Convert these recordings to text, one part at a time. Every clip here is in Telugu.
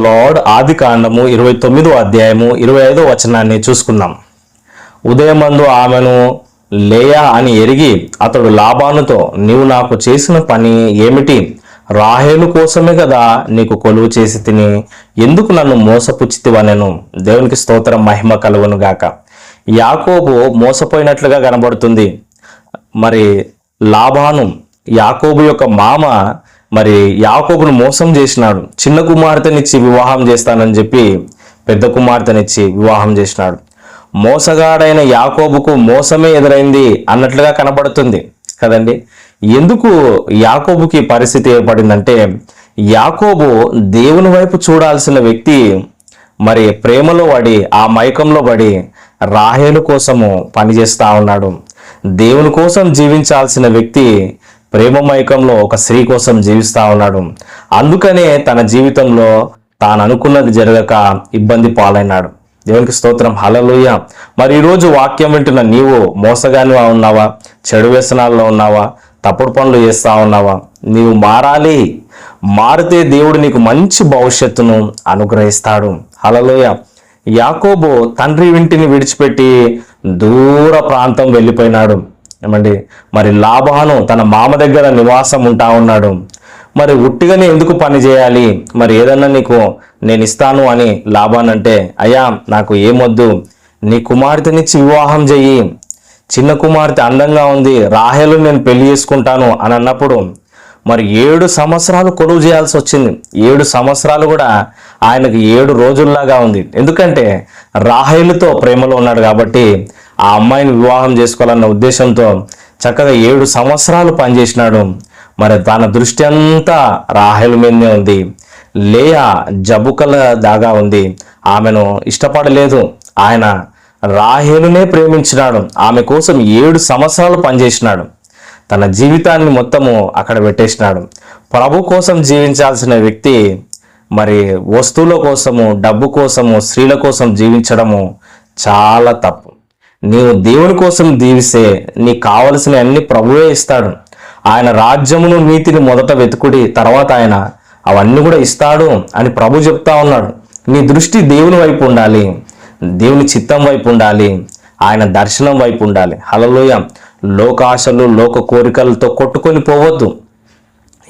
లార్డ్ ఆది కాండము ఇరవై తొమ్మిదో అధ్యాయము ఇరవై ఐదో వచనాన్ని చూసుకుందాం. ఉదయమందు ఆమెను లేయా అని ఎరిగి అతడు లాభానుతో నీవు నాకు చేసిన పని ఏమిటి? రాహేలు కోసమే కదా నీకు కొలువు చేసి తిని ఎందుకు నన్ను మోసపుచ్చితివనెను? దేవునికి స్తోత్రం మహిమ కలువను గాక. యాకోబు మోసపోయినట్లుగా కనబడుతుంది. మరి లాభాను యాకోబు యొక్క మామ మరి యాకోబును మోసం చేసినాడు. చిన్న కుమార్తెనిచ్చి వివాహం చేస్తానని చెప్పి పెద్ద కుమార్తెనిచ్చి వివాహం చేసినాడు. మోసగాడైన యాకోబుకు మోసమే ఎదురైంది అన్నట్లుగా కనబడుతుంది కదండి. ఎందుకు యాకోబుకి పరిస్థితి ఏర్పడిందంటే యాకోబు దేవుని వైపు చూడాల్సిన వ్యక్తి మరి ప్రేమలో పడి ఆ మైకంలో పడి రాహేలు కోసము పనిచేస్తా ఉన్నాడు. దేవుని కోసం జీవించాల్సిన వ్యక్తి ప్రేమమైకంలో ఒక స్త్రీ కోసం జీవిస్తూ ఉన్నాడు. అందుకనే తన జీవితంలో తాను అనుకున్నది జరగక ఇబ్బంది పాలైనాడు. దేవునికి స్తోత్రం. హలలుయ మరి ఈరోజు వాక్యం వింటున్న నీవు మోసగానివా ఉన్నావా? చెడు వ్యసనాల్లో ఉన్నావా? తప్పుడు పనులు చేస్తా ఉన్నావా? నీవు మారాలి. మారితే దేవుడు నీకు మంచి భవిష్యత్తును అనుగ్రహిస్తాడు. హలలోయ యాకోబు తండ్రి ఇంటిని విడిచిపెట్టి దూర ప్రాంతం వెళ్ళిపోయినాడు. ఏమండి? మరి లాభాను తన మామ దగ్గర నివాసం ఉంటా ఉన్నాడు. మరి ఉట్టిగానే ఎందుకు పని చేయాలి? మరి ఏదన్నా నీకు నేను ఇస్తాను అని లాభాన్ అంటే అయ్యా నాకు ఏమొద్దు నీ కుమార్తెనిచ్చి వివాహం చెయ్యి. చిన్న కుమార్తె అందంగా ఉంది. రాహేలు నేను పెళ్ళి చేసుకుంటాను అని అన్నప్పుడు మరి ఏడు సంవత్సరాలు కొలువు చేయాల్సి వచ్చింది. ఏడు సంవత్సరాలు కూడా ఆయనకు ఏడు రోజుల్లాగా ఉంది. ఎందుకంటే రాహేలుతో ప్రేమలో ఉన్నాడు కాబట్టి ఆ అమ్మాయిని వివాహం చేసుకోవాలన్న ఉద్దేశంతో చక్కగా ఏడు సంవత్సరాలు పనిచేసినాడు. మరి తన దృష్టి అంతా రాహేలు మీదనే ఉంది. లేయా జబుకల దాగా ఉంది. ఆమెను ఇష్టపడలేదు. ఆయన రాహేలునే ప్రేమించినాడు. ఆమె కోసం ఏడు సంవత్సరాలు పనిచేసినాడు. తన జీవితాన్ని మొత్తము అక్కడ పెట్టేసినాడు. ప్రభు కోసం జీవించాల్సిన వ్యక్తి మరి వస్తువుల కోసము డబ్బు కోసము స్త్రీల కోసం జీవించడము చాలా తప్పు. నీవు దేవుని కోసం దీవిస్తే నీకు కావలసిన అన్ని ప్రభువే ఇస్తాడు. ఆయన రాజ్యమును నీతిని మొదట వెతుకుడి తర్వాత ఆయన అవన్నీ కూడా ఇస్తాడు అని ప్రభు చెప్తా ఉన్నాడు. నీ దృష్టి దేవుని వైపు ఉండాలి. దేవుని చిత్తం వైపు ఉండాలి. ఆయన దర్శనం వైపు ఉండాలి. హలలోయ లోకాశలు లోక కోరికలతో కొట్టుకొని పోవద్దు.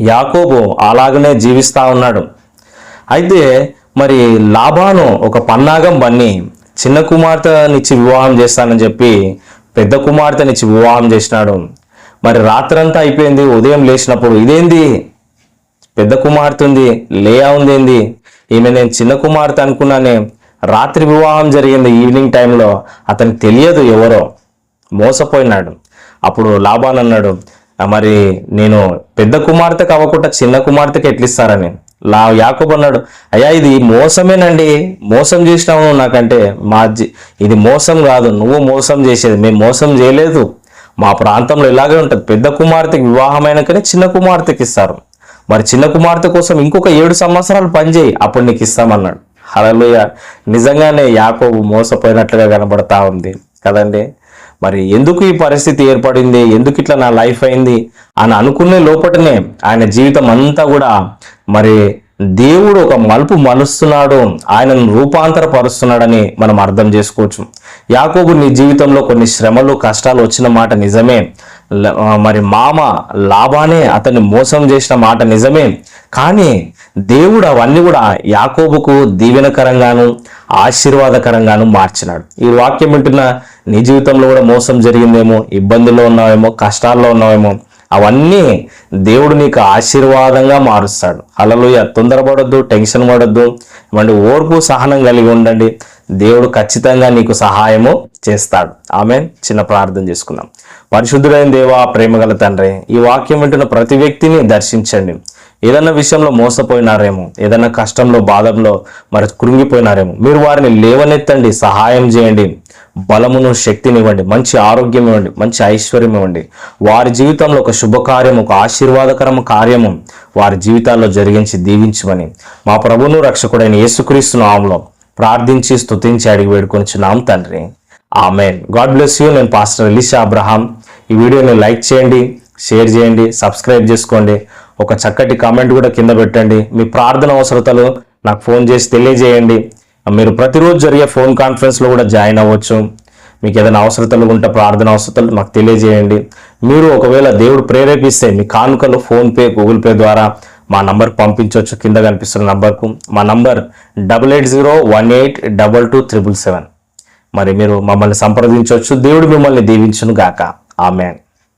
యాకోబు అలాగనే జీవిస్తా ఉన్నాడు. అయితే మరి లాభాను ఒక పన్నాగం బన్ని చిన్న కుమార్తెనిచ్చి వివాహం చేస్తానని చెప్పి పెద్ద కుమార్తెనిచ్చి వివాహం చేసినాడు. మరి రాత్రంతా అయిపోయింది ఉదయం లేచినప్పుడు ఇదేంది? పెద్ద కుమార్తె ఉంది లేయా ఉంది ఏంది? ఈమె నేను చిన్న కుమార్తె అనుకున్నానే రాత్రి వివాహం జరిగింది ఈవినింగ్ టైంలో అతనికి తెలియదు ఎవరో. మోసపోయినాడు. అప్పుడు లాభాన్ అన్నాడు మరి నేను పెద్ద కుమార్తెకి అవ్వకుండా చిన్న కుమార్తెకి ఎట్లిస్తారని? లా యాకోబు అన్నాడు అయ్యా ఇది మోసమేనండి. మోసం చేసినావు నాకంటే మా ఇది మోసం కాదు. నువ్వు మోసం చేసేది. మేము మోసం చేయలేదు. మా ప్రాంతంలో ఇలాగే ఉంటుంది. పెద్ద కుమార్తెకి వివాహమైనాకనే చిన్న కుమార్తెకి ఇస్తారు. మరి చిన్న కుమార్తె కోసం ఇంకొక ఏడు సంవత్సరాలు పనిచేయి అప్పుడు నీకు ఇస్తామన్నాడు. హల్లెలూయా. నిజంగానే యాకోబు మోసపోయినట్లుగా కనబడతా ఉంది కదండి. మరి ఎందుకు ఈ పరిస్థితి ఏర్పడింది? ఎందుకు ఇట్లా నా లైఫ్ అయింది? అని అనుకునే లోపటనే ఆయన జీవితం అంతా కూడా మరి దేవుడు ఒక మలుపు మలుస్తున్నాడు. ఆయనను రూపాంతరపరుస్తున్నాడని మనం అర్థం చేసుకోవచ్చు. యాకోబు నీ జీవితంలో కొన్ని శ్రమలు కష్టాలు వచ్చిన మాట నిజమే. మరి మామ లాభానే అతన్ని మోసం చేసిన మాట నిజమే. కానీ దేవుడు అవన్నీ కూడా యాకోబుకు దీవెనకరంగాను ఆశీర్వాదకరంగాను మార్చినాడు. ఈ వాక్యం వింటున్న నీ జీవితంలో కూడా మోసం జరిగిందేమో ఇబ్బందుల్లో ఉన్నావేమో కష్టాల్లో ఉన్నావేమో అవన్నీ దేవుడు నీకు ఆశీర్వాదంగా మారుస్తాడు. అలలుయ తొందరపడొద్దు టెన్షన్ పడొద్దు. ఇవ్వండి ఓర్పు సహనం కలిగి ఉండండి. దేవుడు ఖచ్చితంగా నీకు సహాయము చేస్తాడు. ఆమె చిన్న ప్రార్థన చేసుకుందాం. పరిశుద్ధుడైన దేవా ప్రేమగల తండ్రి ఈ వాక్యం వింటున్న ప్రతి వ్యక్తిని దర్శించండి. ఏదైనా విషయంలో మోసపోయినారేమో ఏదైనా కష్టంలో బాధల్లో మరి కృంగిపోయినారేమో మీరు వారిని లేవనెత్తండి సహాయం చేయండి. బలమును శక్తిని ఇవ్వండి మంచి ఆరోగ్యం ఇవ్వండి మంచి ఐశ్వర్యం ఇవ్వండి వారి జీవితంలో ఒక శుభకార్యం ఒక ఆశీర్వాదకరము కార్యము వారి జీవితాల్లో జరిగించి దీవించమని మా ప్రభును రక్షకుడైన యేసుక్రీస్తు నామంలో ప్రార్థించి స్తుతించి అడిగి వేడుకొనిచున్నాం తండ్రి. ఆమెన్. God bless you. నేను పాస్టర్ ఎలిషా అబ్రహాం. ఈ వీడియోని లైక్ చేయండి షేర్ చేయండి సబ్స్క్రైబ్ చేసుకోండి. ఒక చక్కటి కామెంట్ కూడా కింద పెట్టండి. మీ ప్రార్థన అవసరతలు నాకు ఫోన్ చేసి తెలియజేయండి. మీరు ప్రతిరోజు జరిగే ఫోన్ కాన్ఫరెన్స్లో కూడా జాయిన్ అవ్వచ్చు. మీకు ఏదైనా అవసరతలు ఉంటే ప్రార్థన అవసరతలు మాకు తెలియజేయండి. మీరు ఒకవేళ దేవుడు ప్రేరేపిస్తే మీ కానుకలు ఫోన్పే గూగుల్ పే ద్వారా మా నంబర్ పంపించవచ్చు. కింద కనిపిస్తున్న నంబర్కు మా number double eight zero one eight double two triple seven. మరి మీరు మమ్మల్ని సంప్రదించవచ్చు. దేవుడు మిమ్మల్ని దీవించును గాక ఆమెన్.